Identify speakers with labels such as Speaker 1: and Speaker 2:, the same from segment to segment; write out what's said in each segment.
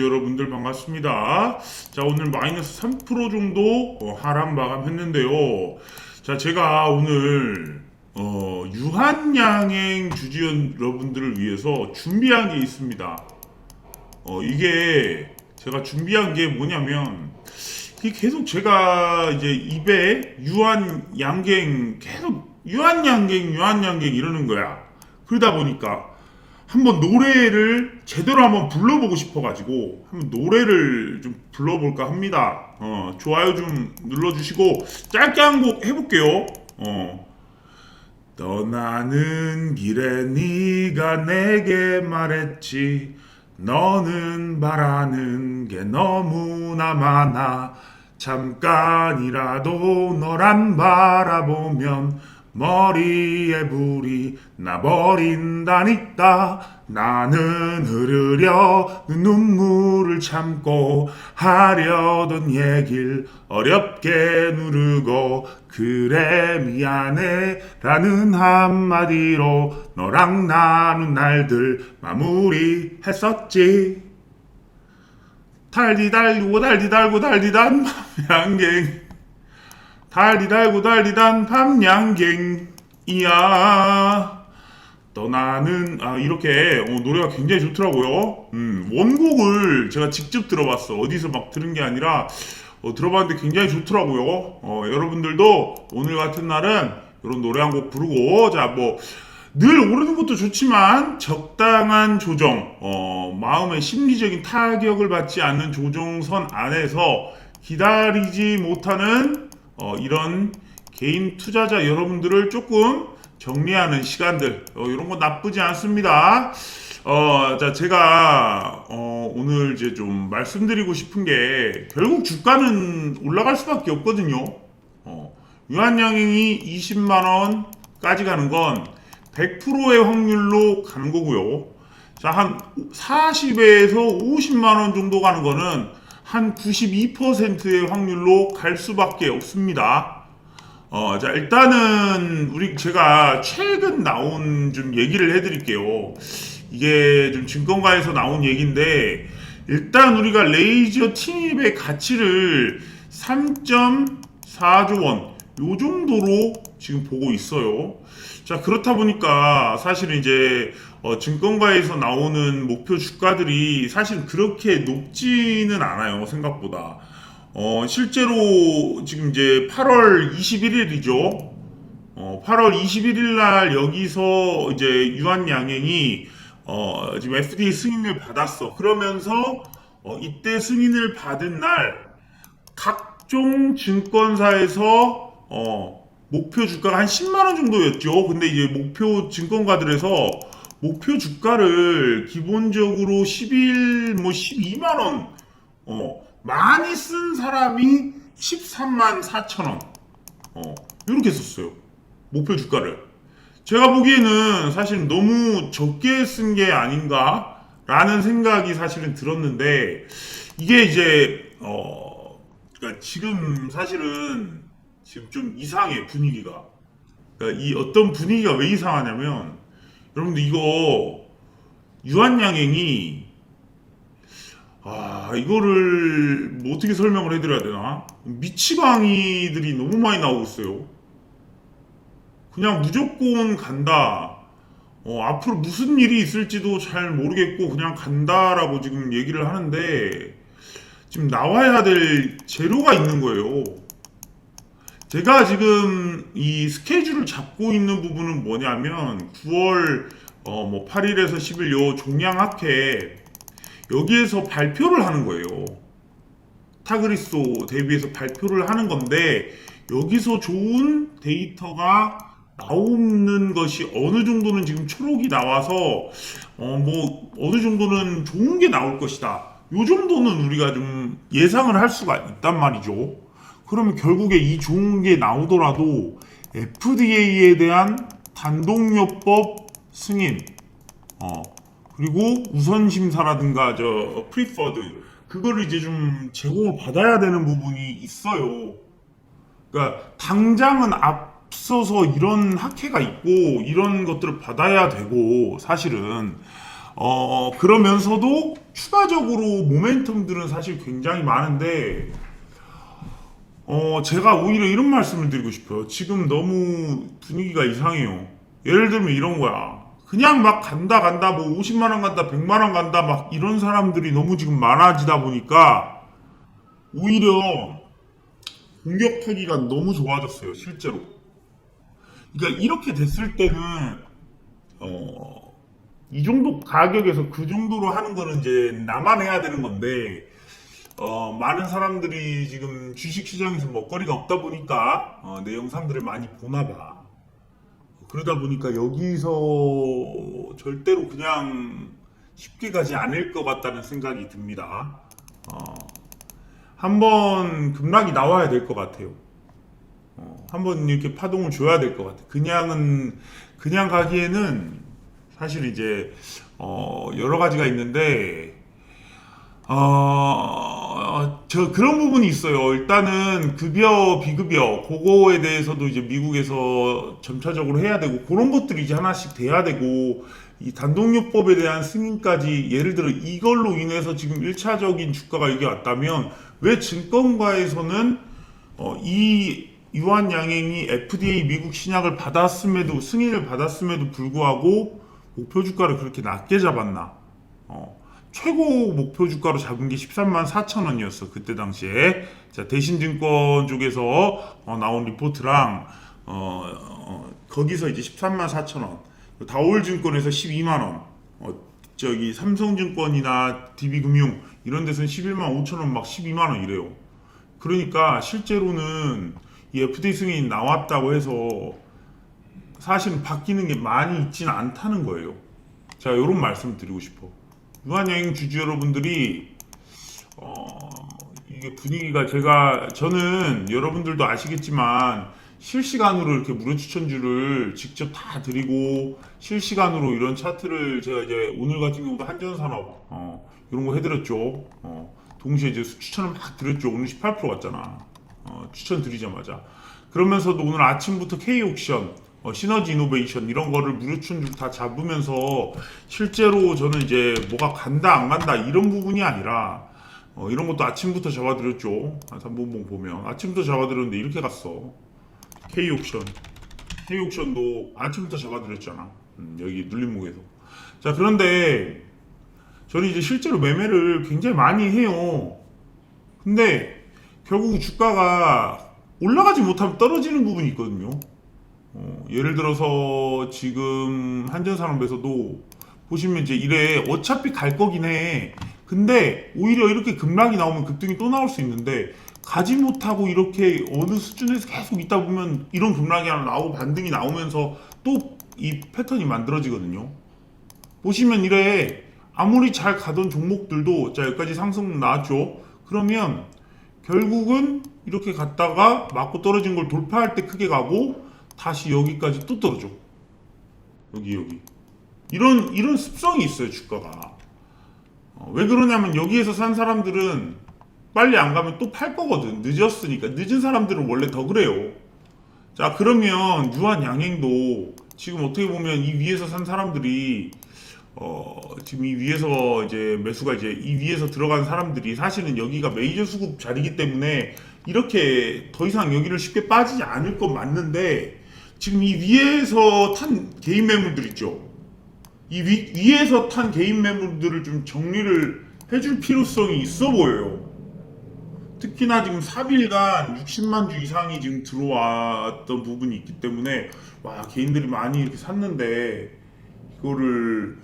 Speaker 1: 여러분들 반갑습니다. 자, 오늘 마이너스 3% 정도 어, 하락 마감했는데요. 자, 제가 오늘 어, 유한양행 주주 여러분들을 위해서 준비한 게 있습니다. 어, 이게 제가 준비한 게 뭐냐면 계속 제가 이제 입에 유한 양갱 계속 유한 양갱 유한 양갱 이러는 거야. 그러다 보니까 한번 노래를 제대로 한번 불러보고 싶어가지고 한번 노래를 좀 불러볼까 합니다. 어, 좋아요 좀 눌러주시고 짧게 한 곡 해볼게요. 어. 떠나는 길에 네가 내게 말했지 너는 바라는 게 너무나 많아 잠깐이라도 널안 바라보면 머리에 불이 나버린다니까. 나는 흐르려 눈물을 참고 하려던 얘길 어렵게 누르고 그래 미안해 라는 한마디로 너랑 나눈 날들 마무리했었지. 달디 달고 달디 달 고 달디단 밤양갱 달디단 밤양갱이야 떠나는 아 이렇게 어, 노래가 굉장히 좋더라고요. 음, 원곡을 제가 직접 들어봤어. 어디서 막 들은 게 아니라 어, 들어봤는데 굉장히 좋더라고요. 어, 여러분들도 오늘 같은 날은 이런 노래 한 곡 부르고 자뭐 늘 오르는 것도 좋지만 적당한 조정, 어, 마음의 심리적인 타격을 받지 않는 조정선 안에서 기다리지 못하는 어, 이런 개인 투자자 여러분들을 조금 정리하는 시간들 어, 이런 거 나쁘지 않습니다. 어, 자 제가 어, 오늘 이제 좀 말씀드리고 싶은 게 결국 주가는 올라갈 수밖에 없거든요. 어, 유한양행이 20만 원까지 가는 건 100%의 확률로 가는 거고요. 자, 한 40에서 50만 원 정도 가는 거는 한 92%의 확률로 갈 수밖에 없습니다. 어, 자, 일단은 우리 제가 최근 나온 좀 얘기를 해드릴게요. 이게 좀 증권가에서 나온 얘기인데 일단 우리가 레이저 티닙의 가치를 3.4조 원, 요 정도로 지금 보고 있어요. 자, 그렇다 보니까 사실은 이제 어, 증권가에서 나오는 목표 주가들이 사실 그렇게 높지는 않아요, 생각보다. 어, 실제로 지금 이제 8월 21일이죠. 어, 8월 21일 날 여기서 이제 유한 양행이 어, 지금 FDA 승인을 받았어. 그러면서 어, 이때 승인을 받은 날 각종 증권사에서 어, 목표 주가가 한 10만 원 정도였죠. 근데 이제 목표 증권가들에서 목표 주가를 기본적으로 11, 뭐 12만 원, 어, 많이 쓴 사람이 13만 4천 원, 어, 이렇게 썼어요. 목표 주가를. 제가 보기에는 사실 너무 적게 쓴 게 아닌가라는 생각이 사실은 들었는데 이게 이제 어, 그러니까 지금 사실은 지금 좀 이상해 분위기가. 그러니까 이 어떤 분위기가 왜 이상하냐면 여러분들 이거 유한양행이 아 이거를 뭐 어떻게 설명을 해드려야 되나 미치광이들이 너무 많이 나오고 있어요. 그냥 무조건 간다. 어, 앞으로 무슨 일이 있을지도 잘 모르겠고 그냥 간다라고 지금 얘기를 하는데 지금 나와야 될 재료가 있는 거예요. 제가 지금 이 스케줄을 잡고 있는 부분은 뭐냐면 9월 어, 뭐 8일에서 10일 요 종양학회 여기에서 발표를 하는 거예요. 타그리소 대비해서 발표를 하는 건데 여기서 좋은 데이터가 나오는 것이 어느 정도는 지금 초록이 나와서 어 뭐 어느 정도는 좋은 게 나올 것이다. 요 정도는 우리가 좀 예상을 할 수가 있단 말이죠. 그러면 결국에 이 좋은 게 나오더라도 FDA에 대한 단독요법 승인, 어, 그리고 우선 심사라든가 저 프리퍼드 그거를 이제 좀 제공을 받아야 되는 부분이 있어요. 그러니까 당장은 앞서서 이런 학회가 있고 이런 것들을 받아야 되고 사실은 어, 그러면서도 추가적으로 모멘텀들은 사실 굉장히 많은데, 어, 제가 오히려 이런 말씀을 드리고 싶어요. 지금 너무 분위기가 이상해요. 예를 들면 이런 거야. 그냥 막 간다 간다 뭐 50만 원 간다 100만 원 간다 막 이런 사람들이 너무 지금 많아지다 보니까 오히려 공격하기가 너무 좋아졌어요 실제로 그러니까 이렇게 됐을 때는 어, 이 정도 가격에서 그 정도로 하는 거는 이제 나만 해야 되는 건데 어, 많은 사람들이 지금 주식시장에서 먹거리가 없다 보니까 어, 내 영상들을 많이 보나 봐 그러다 보니까 여기서 절대로 그냥 쉽게 가지 않을 것 같다는 생각이 듭니다. 어, 한번 급락이 나와야 될 것 같아요. 어, 한번 이렇게 파동을 줘야 될 것 같아요. 그냥은 그냥 가기에는 사실 이제 어, 여러 가지가 있는데 어, 저 그런 부분이 있어요. 일단은 급여, 비급여, 그거에 대해서도 이제 미국에서 점차적으로 해야 되고, 그런 것들이 이제 하나씩 돼야 되고, 이 단독요법에 대한 승인까지, 예를 들어 이걸로 인해서 지금 1차적인 주가가 이게 왔다면, 왜 증권가에서는, 어, 이 유한 양행이 FDA 미국 신약을 받았음에도, 승인을 받았음에도 불구하고, 목표 주가를 그렇게 낮게 잡았나? 어, 최고 목표 주가로 잡은 게 13만 4천 원이었어 그때 당시에. 자 대신증권 쪽에서 어, 나온 리포트랑 어, 어, 거기서 이제 13만 4천 원 다올증권에서 12만 원 어, 저기 삼성증권이나 DB금융 이런 데서는 11만 5천 원 막 12만 원 이래요. 그러니까 실제로는 이 FDA 승인이 나왔다고 해서 사실은 바뀌는 게 많이 있지는 않다는 거예요. 자 이런 말씀 드리고 싶어 유한여행 주주 여러분들이 어, 이게 분위기가 제가 저는 여러분들도 아시겠지만 실시간으로 이렇게 무료 추천주를 직접 다 드리고 실시간으로 이런 차트를 제가 이제 오늘 같은 경우도 한전산업 어, 이런 거 해드렸죠. 어, 동시에 이제 추천을 막 드렸죠. 오늘 18% 왔잖아. 어, 추천 드리자마자 그러면서도 오늘 아침부터 K옥션 어, 시너지 이노베이션 이런 거를 무료 추천주를 다 잡으면서 실제로 저는 이제 뭐가 간다 안 간다 이런 부분이 아니라 어, 이런 것도 아침부터 잡아드렸죠. 한 3분봉 보면 아침부터 잡아드렸는데 이렇게 갔어. K옥션 K옥션도 아침부터 잡아드렸잖아. 음, 여기 눌림목에서. 자 그런데 저는 이제 실제로 매매를 굉장히 많이 해요. 근데 결국 주가가 올라가지 못하면 떨어지는 부분이 있거든요. 어, 예를 들어서 지금 한전산업에서도 보시면 이제 이래 어차피 갈 거긴 해. 근데 오히려 이렇게 급락이 나오면 급등이 또 나올 수 있는데 가지 못하고 이렇게 어느 수준에서 계속 있다 보면 이런 급락이 하나 나오고 반등이 나오면서 또 이 패턴이 만들어지거든요. 보시면 이래 아무리 잘 가던 종목들도 자 여기까지 상승 나왔죠. 그러면 결국은 이렇게 갔다가 맞고 떨어진 걸 돌파할 때 크게 가고 다시 여기까지 또 떨어져. 여기 여기. 이런 이런 습성이 있어요 주가가. 어, 왜 그러냐면 여기에서 산 사람들은 빨리 안 가면 또 팔 거거든. 늦었으니까. 늦은 사람들은 원래 더 그래요. 자 그러면 유한 양행도 지금 어떻게 보면 이 위에서 산 사람들이 어, 지금 이 위에서 이제 매수가 이제 이 위에서 들어간 사람들이 사실은 여기가 메이저 수급 자리이기 때문에 이렇게 더 이상 여기를 쉽게 빠지지 않을 건 맞는데 지금 이 위에서 탄 개인 매물들 있죠. 이 위, 위에서 탄 개인 매물들을 좀 정리를 해줄 필요성이 있어 보여요. 특히나 지금 3일간 60만 주 이상이 지금 들어왔던 부분이 있기 때문에 와 개인들이 많이 이렇게 샀는데 이거를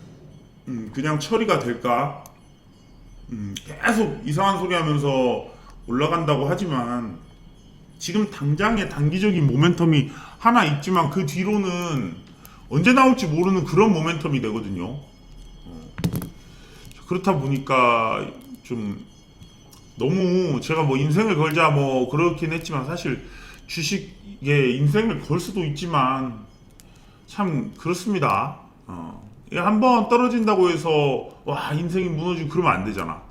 Speaker 1: 음, 그냥 처리가 될까? 음, 계속 이상한 소리 하면서 올라간다고 하지만 지금 당장의 단기적인 모멘텀이 하나 있지만 그 뒤로는 언제 나올지 모르는 그런 모멘텀이 되거든요. 어. 그렇다 보니까 좀 너무 제가 뭐 인생을 걸자 뭐 그렇긴 했지만 사실 주식에 인생을 걸 수도 있지만 참 그렇습니다. 어. 한번 떨어진다고 해서 와 인생이 무너지고 그러면 안 되잖아.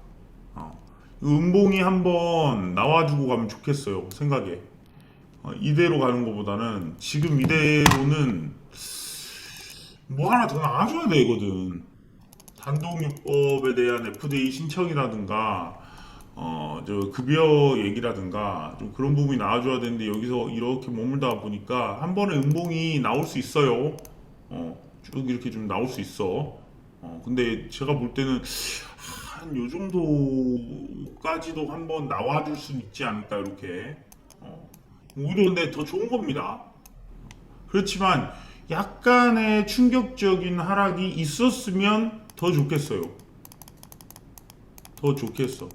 Speaker 1: 어. 음봉이 한번 나와주고 가면 좋겠어요 생각에. 어, 이대로 가는 것보다는 지금 이대로는 뭐 하나 더 나와줘야 되거든. 단독요법에 대한 FDA 신청이라든가 어, 저 급여 얘기라든가 좀 그런 부분이 나와줘야 되는데 여기서 이렇게 머물다 보니까 한 번에 음봉이 나올 수 있어요. 어, 쭉 이렇게 좀 나올 수 있어. 어, 근데 제가 볼 때는 한 요 정도까지도 한번 나와줄 수 있지 않을까 이렇게. 어, 오히려 근데 더 좋은 겁니다. 그렇지만 약간의 충격적인 하락이 있었으면 더 좋겠어요. 더 좋겠어.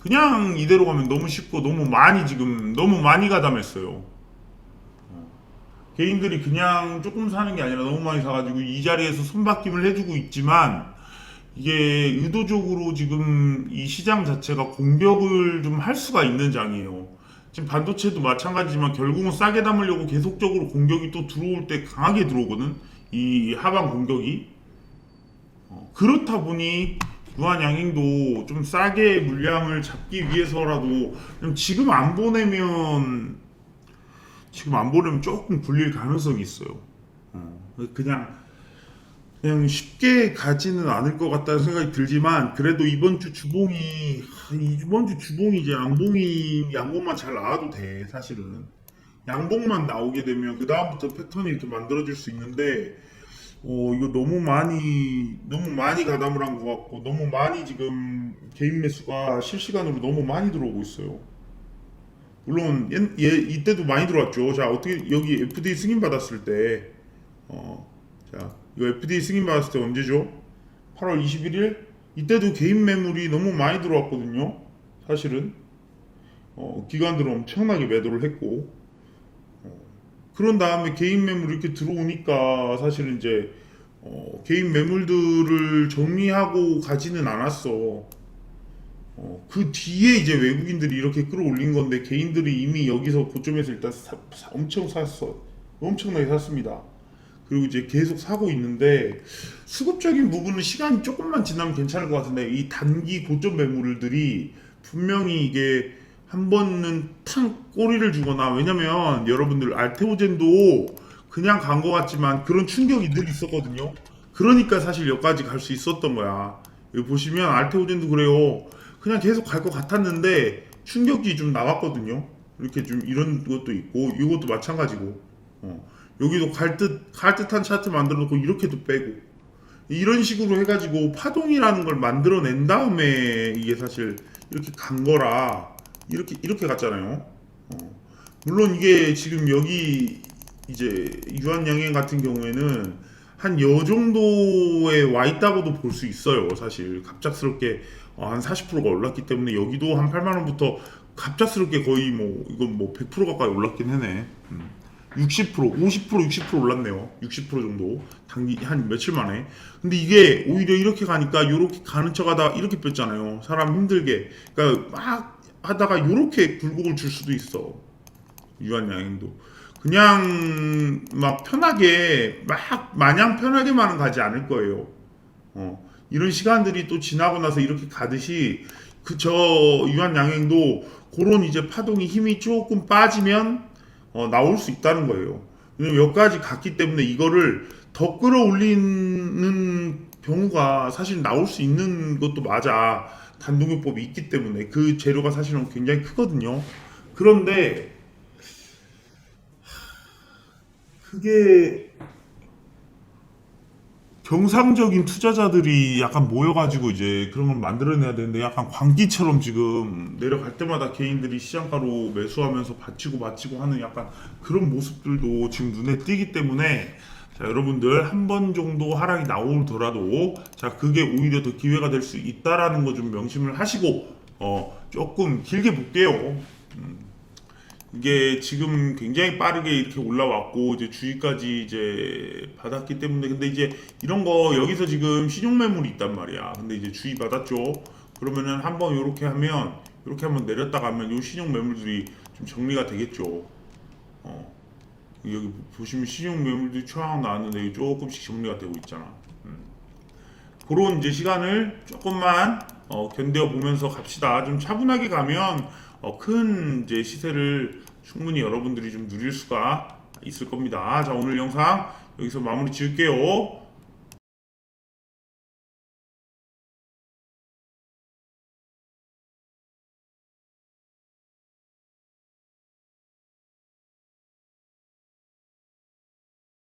Speaker 1: 그냥 이대로 가면 너무 쉽고 너무 많이 지금 너무 많이 가담했어요. 어. 개인들이 그냥 조금 사는 게 아니라 너무 많이 사가지고 이 자리에서 손바뀜을 해주고 있지만 이게 의도적으로 지금 이 시장 자체가 공격을 좀 할 수가 있는 장이에요. 지금 반도체도 마찬가지지만 결국은 싸게 담으려고 계속적으로 공격이 또 들어올 때 강하게 들어오거든. 이 하방 공격이. 어, 그렇다 보니 유한양행도 좀 싸게 물량을 잡기 위해서라도 좀 지금 안 보내면 지금 안 보내면 조금 굴릴 가능성이 있어요. 어, 그냥 그냥 쉽게 가지는 않을 것 같다는 생각이 들지만 그래도 이번 주 주봉이 하, 이번 주 주봉이 이제 양봉이 양봉만 잘 나와도 돼 사실은 양봉만 나오게 되면 그 다음부터 패턴이 이렇게 만들어질 수 있는데 어 이거 너무 많이 너무 많이 가담을 한 것 같고 너무 많이 지금 개인 매수가 실시간으로 너무 많이 들어오고 있어요. 물론 옛, 예, 이때도 많이 들어왔죠. 자 어떻게 여기 FDA 승인 받았을 때 어, 자 이거 FDA 승인 받았을 때 언제죠? 8월 21일 이때도 개인 매물이 너무 많이 들어왔거든요. 사실은 어, 기관들은 엄청나게 매도를 했고 어, 그런 다음에 개인 매물 이렇게 들어오니까 사실은 이제 어, 개인 매물들을 정리하고 가지는 않았어. 어, 그 뒤에 이제 외국인들이 이렇게 끌어올린 건데 개인들이 이미 여기서 고점에서 일단 사- 사- 엄청 샀어. 엄청나게 샀습니다. 그리고 이제 계속 사고 있는데 수급적인 부분은 시간이 조금만 지나면 괜찮을 것 같은데 이 단기 고점 매물들이 분명히 이게 한 번은 탕 꼬리를 주거나 왜냐면 여러분들 알테오젠도 그냥 간 것 같지만 그런 충격이 늘 있었거든요. 그러니까 사실 여기까지 갈 수 있었던 거야. 여기 보시면 알테오젠도 그래요. 그냥 계속 갈 것 같았는데 충격이 좀 나왔거든요. 이렇게 좀 이런 것도 있고 이것도 마찬가지고. 어. 여기도 갈 듯, 갈 듯한 차트 만들어 놓고 이렇게도 빼고. 이런 식으로 해가지고 파동이라는 걸 만들어낸 다음에 이게 사실 이렇게 간 거라 이렇게, 이렇게 갔잖아요. 어. 물론 이게 지금 여기 이제 유한양행 같은 경우에는 한 요 정도에 와 있다고도 볼 수 있어요. 사실 갑작스럽게 어, 한 40%가 올랐기 때문에 여기도 한 8만 원부터 갑작스럽게 거의 뭐 이건 뭐 100% 가까이 올랐긴 하네. 음. 60%, 50%, 60% 올랐네요. 60% 정도 단기 한 며칠 만에. 근데 이게 오히려 이렇게 가니까 이렇게 가는 척하다 이렇게 뺐잖아요. 사람 힘들게. 그러니까 막 하다가 이렇게 굴곡을 줄 수도 있어. 유한 양행도. 그냥 막 편하게 막 마냥 편하게만은 가지 않을 거예요. 어, 이런 시간들이 또 지나고 나서 이렇게 가듯이 그저 유한 양행도 그런 이제 파동이 힘이 조금 빠지면 어, 나올 수 있다는 거예요. 왜냐면 여기까지 갔기 때문에 이거를 더 끌어올리는 경우가 사실 나올 수 있는 것도 맞아. 단독요법이 있기 때문에 그 재료가 사실은 굉장히 크거든요. 그런데 그게 정상적인 투자자들이 약간 모여가지고 이제 그런 걸 만들어내야 되는데 약간 광기처럼 지금 내려갈 때마다 개인들이 시장가로 매수하면서 받치고 받치고 하는 약간 그런 모습들도 지금 눈에 띄기 때문에 자 여러분들 한 번 정도 하락이 나오더라도 자 그게 오히려 더 기회가 될 수 있다라는 거 좀 명심을 하시고 어 조금 길게 볼게요. 음. 이게 지금 굉장히 빠르게 이렇게 올라왔고 이제 주의까지 이제 받았기 때문에 근데 이제 이런 거 여기서 지금 신용 매물이 있단 말이야. 근데 이제 주의 받았죠. 그러면은 한번 이렇게 하면 이렇게 한번 내렸다 가면 요 신용 매물들이 좀 정리가 되겠죠. 어. 여기 보시면 신용 매물들이 쫙 나왔는데 조금씩 정리가 되고 있잖아. 음. 그런 이제 시간을 조금만 어, 견뎌 보면서 갑시다. 좀 차분하게 가면 어, 큰 이제 시세를 충분히 여러분들이 좀 누릴 수가 있을 겁니다. 자 오늘 영상 여기서 마무리 지을게요.